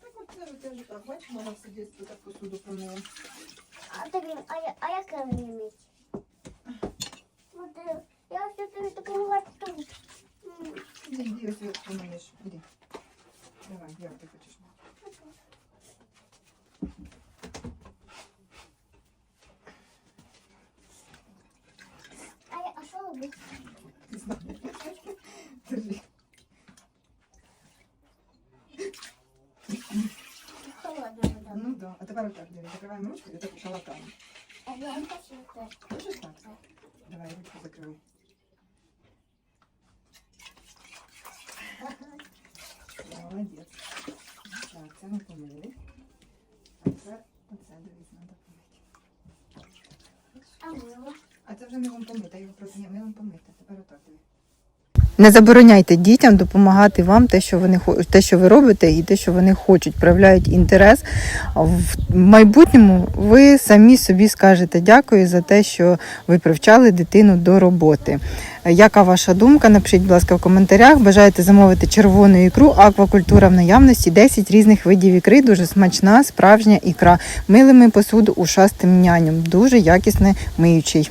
Так от це теж так. Бачиш, мама все дійсно так посуду помила. А, так, а, я- а як я мені мить? От, е, Я все тобі допомогла тут. М, Іди, іди, ось як помиєш. Іди. Давай, як ти хочеш. А, я- а що робити? Не знаю. Ну да. А тепер отак, диви, закриваємо ручку і так шалатаємо. А я не хочу так. Хочеш так? Давай ручку закривай. Молодець. Так, це ми помили. А це, оце, дивись, треба помити. А мило? А це вже не вам помити, його просто ні, ми вам помити. Тепер отак диви. Не забороняйте дітям допомагати вам те, що вони те, що ви робите, і те, що вони хочуть, проявляють інтерес. В майбутньому ви самі собі скажете дякую за те, що ви привчали дитину до роботи. Яка ваша думка? Напишіть, будь ласка, в коментарях. Бажаєте замовити червону ікру, аквакультура в наявності, 10 різних видів ікри, дуже смачна, справжня ікра. Милими посуду ушастим няням, дуже якісний миючий.